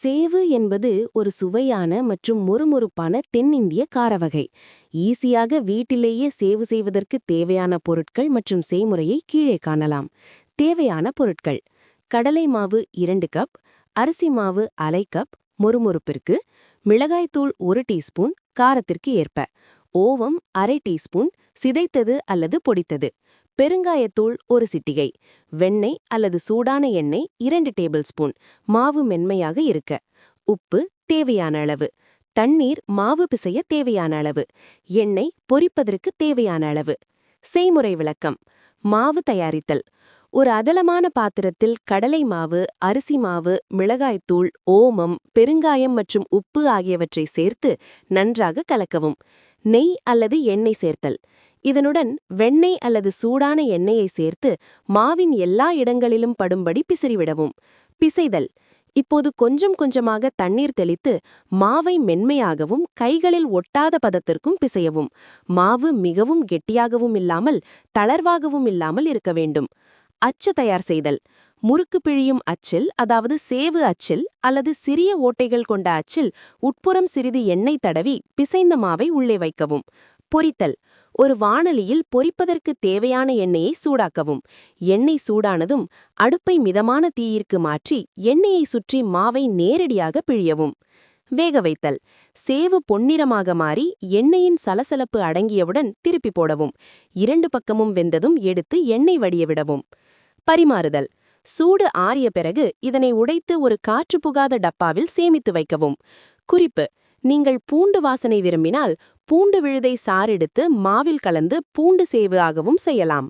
சேவு என்பது ஒரு சுவையான மற்றும் மொறுமொறுப்பான தென்னிந்திய காரவகை. ஈஸியாக வீட்டிலேயே சேவு செய்வதற்கு தேவையான பொருட்கள் மற்றும் செய்முறையை கீழே காணலாம். தேவையான பொருட்கள். கடலை மாவு இரண்டு கப் அரிசி மாவு அரை கப் மொறுமொறுப்பிற்கு மிளகாய்த்தூள் ஒரு டீஸ்பூன் காரத்திற்கு ஏற்ப ஓவம் அரை டீஸ்பூன் சிதைத்தது அல்லது பொடித்தது. பெருங்காயத்தூள் ஒரு சிட்டிகை வெண்ணெய் அல்லது சூடான எண்ணெய் இரண்டு டேபிள் ஸ்பூன் மாவு மென்மையாக இருக்க. உப்பு தேவையான அளவு தண்ணீர் மாவு பிசைய தேவையான அளவு எண்ணெய் பொரிப்பதற்கு தேவையான அளவு. செய்முறை விளக்கம் மாவு தயாரித்தல் ஒரு அதலமான பாத்திரத்தில் கடலை மாவு அரிசி மாவு மிளகாய்த்தூள் ஓமம் பெருங்காயம் மற்றும் உப்பு ஆகியவற்றை சேர்த்து நன்றாக கலக்கவும். நெய் அல்லது எண்ணெய் சேர்த்தல் இதனுடன் வெண்ணெய் அல்லது சூடான எண்ணெயை சேர்த்து மாவின் எல்லா இடங்களிலும் படும்படி பிசிறிவிடவும் பிசைதல். இப்போது கொஞ்சம் கொஞ்சமாக தண்ணீர் தெளித்து மாவை மென்மையாகவும் கைகளில் ஒட்டாத பதத்திற்கும் பிசையவும். மாவு மிகவும் கெட்டியாகவும் இல்லாமல் தளர்வாகவும் இல்லாமல் இருக்க வேண்டும். அச்சு தயார் செய்தல். முறுக்கு பிழியும் அச்சில் அதாவது சேவு அச்சில் அல்லது சிறிய ஓட்டைகள் கொண்ட அச்சில் உட்புறம் சிறிது எண்ணெய் தடவி பிசைந்த மாவை உள்ளே வைக்கவும். பொரித்தல். ஒரு வாணலியில் பொரிப்பதற்கு தேவையான எண்ணெயை சூடாக்கவும். எண்ணெய் சூடானதும் அடுப்பை மிதமான தீயிற்கு மாற்றி எண்ணெயை சுற்றி மாவை நேரடியாக பிழியவும். வேக வைத்தல். சேவு பொன்னிறமாக மாறி எண்ணெயின் சலசலப்பு அடங்கியவுடன் திருப்பி போடவும். இரண்டு பக்கமும் வெந்ததும் எடுத்து எண்ணெய் வடிய விடவும். பரிமாறுதல். சூடு ஆறிய பிறகு இதனை உடைத்து ஒரு காற்று புகாத டப்பாவில் சேமித்து வைக்கவும். குறிப்பு. நீங்கள் பூண்டு வாசனை விரும்பினால் பூண்டு விழுதை சாறெடுத்து மாவில் கலந்து பூண்டு சேவு ஆகவும் செய்யலாம்.